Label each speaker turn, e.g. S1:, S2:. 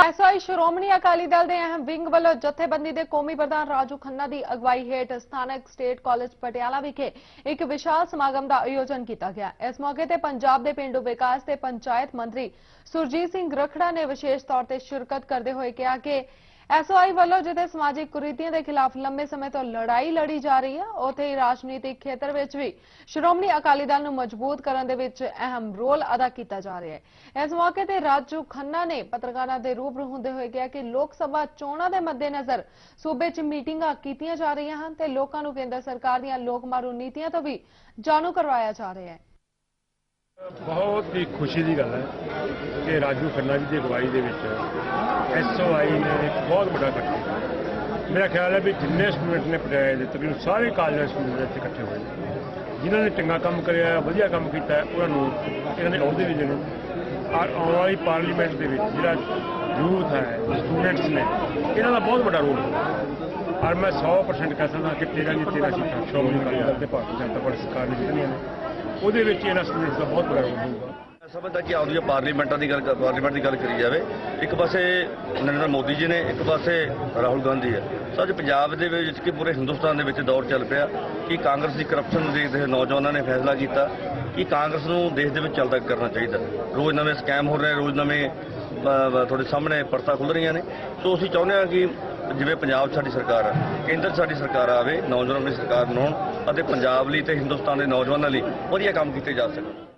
S1: SI Shiromani Akali Dal ਦੇ ਅਹਿਮ wing ਵੱਲੋਂ ਜਥੇਬੰਦੀ ਦੇ ਕੌਮੀ ਪ੍ਰਧਾਨ ਰਾਜੂ ਖੰਨਾ ਦੀ ਅਗਵਾਈ ਹੇਠ ਸਥਾਨਕ ਸਟੇਟ ਕਾਲਜ ਪਟਿਆਲਾ ਵਿਖੇ ਇੱਕ ਵਿਸ਼ਾਲ ਸਮਾਗਮ ਦਾ ਆਯੋਜਨ ਕੀਤਾ ਗਿਆ। ਇਸ ਮੌਕੇ ਤੇ ਪੰਜਾਬ ਦੇ ਪਿੰਡੂ ਵਿਕਾਸ ਤੇ ਪੰਚਾਇਤ ਮੰਤਰੀ ਸੁਰਜੀਤ ਸਿੰਘ ਰਖੜਾ ਨੇ ਵਿਸ਼ੇਸ਼ ਤੌਰ ਤੇ ਸ਼ਿਰਕਤ ਕਰਦੇ ਹੋਏ ਕਿਹਾ ਕਿ ਐਸਓਆਈ ਵੱਲੋਂ ਜਿੱਥੇ ਸਮਾਜਿਕ ਕੁਰੀਤੀਆਂ ਦੇ ਖਿਲਾਫ ਲੰਬੇ ਸਮੇਂ ਤੋਂ ਲੜਾਈ ਲੜੀ ਜਾ ਰਹੀ ਹੈ। ਉੱਥੇ ਹੀ ਰਾਜਨੀਤਿਕ ਖੇਤਰ ਵਿੱਚ ਵੀ ਸ਼੍ਰੋਮਣੀ ਅਕਾਲੀ ਦਲ ਨੂੰ ਮਜ਼ਬੂਤ ਕਰਨ ਦੇ ਵਿੱਚ ਅਹਿਮ ਰੋਲ ਅਦਾ ਕੀਤਾ ਜਾ ਰਿਹਾ ਹੈ। ਇਸ ਮੌਕੇ ਤੇ ਰਾਜੂ ਖੰਨਾ ਨੇ ਪੱਤਰਕਾਰਾਂ ਦੇ ਰੂਬਰੂ ਹੁੰਦੇ ਹੋਏ ਕਿਹਾ ਕਿ ਲੋਕ ਸਭਾ ਚੋਣਾਂ ਦੇ ਮੱਦੇਨਜ਼ਰ ਸੂਬੇ 'ਚ ਮੀਟਿੰਗਾਂ ਕੀਤੀਆਂ ਜਾ ਰਹੀਆਂ ਹਨ ਤੇ ਲੋਕਾਂ ਨੂੰ ਕੇਂਦਰ ਸਰਕਾਰ ਦੀਆਂ ਲੋਕ ਮਾਰੂ ਨੀਤੀਆਂ ਤੋਂ ਵੀ ਜਾਣੂ ਕਰਵਾਇਆ ਜਾ ਰਿਹਾ ਹੈ।
S2: ਬਹੁਤ ਹੀ ਖੁਸ਼ੀ ਦੀ ਗੱਲ ਹੈ ਕਿ ਰਾਜੂ ਖੰਨਾ ਜੀ ਦੀ ਅਗਵਾਈ ਦੇ ਵਿੱਚ ਐਸਓਆਈ ਨੇ ਇੱਕ ਬਹੁਤ ਵੱਡਾ ਇਕੱਠ ਕੀਤਾ। ਮੇਰਾ ਖਿਆਲ ਹੈ ਵੀ ਜਿੰਨੇ ਸਟੂਡੈਂਟ ਨੇ ਪਟਿਆਲੇ ਦੇ ਤਕਰੀਬਨ ਸਾਰੇ ਕਾਲਜ ਦੇ ਸਟੂਡੈਂਟ ਇੱਥੇ ਇਕੱਠੇ ਹੋਏ ਨੇ। ਜਿਨ੍ਹਾਂ ਨੇ ਚੰਗਾ ਕੰਮ ਕਰਿਆ, ਵਧੀਆ ਕੰਮ ਕੀਤਾ, ਉਹਨਾਂ ਨੂੰ ਇਹਨਾਂ ਦੇ ਅਹੁਦੇ ਵੀ ਦੇਣੇ ਔਰ ਆਉਣ ਵਾਲੀ ਪਾਰਲੀਮੈਂਟ ਦੇ ਵਿੱਚ ਜਿਹੜਾ ਯੂਥ ਹੈ ਸਟੂਡੈਂਟਸ ਨੇ, ਇਹਨਾਂ ਦਾ ਬਹੁਤ ਵੱਡਾ ਰੋਲ ਹੈ। ਔਰ ਮੈਂ 100% ਕਹਿ ਸਕਦਾ ਕਿ 13 ਦੀ 13 ਸੀਟਾਂ ਸ਼੍ਰੋਮਣੀ ਅਕਾਲੀ ਦਲ ਤੇ ਭਾਰਤੀ ਜਨਤਾ ਪਾਰਟੀ ਸਰਕਾਰ ਨੇ ਜਿੱਤਣੀਆਂ ਨੇ। ਉਹਦੇ ਵਿੱਚ ਇਹਨਾਂ ਸਟੂਡੈਂਟਸ ਦਾ ਬਹੁਤ ਵੱਡਾ ਰੋਲ ਹੋਊਗਾ।
S3: ਸਮਝਦਾ ਕਿ ਆਉਂਦੀਆਂ ਪਾਰਲੀਮੈਂਟਾਂ ਦੀ ਗੱਲ ਪਾਰਲੀਮੈਂਟ ਦੀ ਗੱਲ ਕਰੀ ਜਾਵੇ, ਇੱਕ ਪਾਸੇ ਨਰਿੰਦਰ ਮੋਦੀ ਜੀ ਨੇ, ਇੱਕ ਪਾਸੇ ਰਾਹੁਲ ਗਾਂਧੀ ਹੈ। ਸੋ ਅੱਜ ਪੰਜਾਬ ਦੇ ਵਿੱਚ ਕਿ ਪੂਰੇ ਹਿੰਦੁਸਤਾਨ ਦੇ ਵਿੱਚ ਦੌਰ ਚੱਲ ਪਿਆ ਕਿ ਕਾਂਗਰਸ ਦੀ ਕਰਪਸ਼ਨ ਨੂੰ ਦੇਖਦੇ ਹੋਏ ਨੌਜਵਾਨਾਂ ਨੇ ਫੈਸਲਾ ਕੀਤਾ ਕਿ ਕਾਂਗਰਸ ਨੂੰ ਦੇਸ਼ ਦੇ ਵਿੱਚ ਚੱਲਦਾ ਕਰਨਾ ਚਾਹੀਦਾ। ਰੋਜ਼ ਨਵੇਂ ਸਕੈਮ ਹੋ ਰਹੇ, ਰੋਜ਼ ਨਵੇਂ ਤੁਹਾਡੇ ਸਾਹਮਣੇ ਪਰਤਾਂ ਖੁੱਲ ਰਹੀਆਂ ਨੇ। ਸੋ ਅਸੀਂ ਚਾਹੁੰਦੇ ਹਾਂ ਕਿ ਜਿਵੇਂ ਪੰਜਾਬ 'ਚ ਸਾਡੀ ਸਰਕਾਰ ਹੈ ਕੇਂਦਰ 'ਚ ਸਾਡੀ ਸਰਕਾਰ ਆਵੇ, ਨੌਜਵਾਨਾਂ ਦੀ ਸਰਕਾਰ ਬਣਾਉਣ ਅਤੇ ਪੰਜਾਬ ਲਈ ਤੇ ਹਿੰਦੁਸਤਾਨ ਦੇ ਨੌਜਵਾਨਾਂ ਲਈ ਵਧੀਆ ਕੰਮ ਕੀਤੇ ਜਾ ਸਕਣ।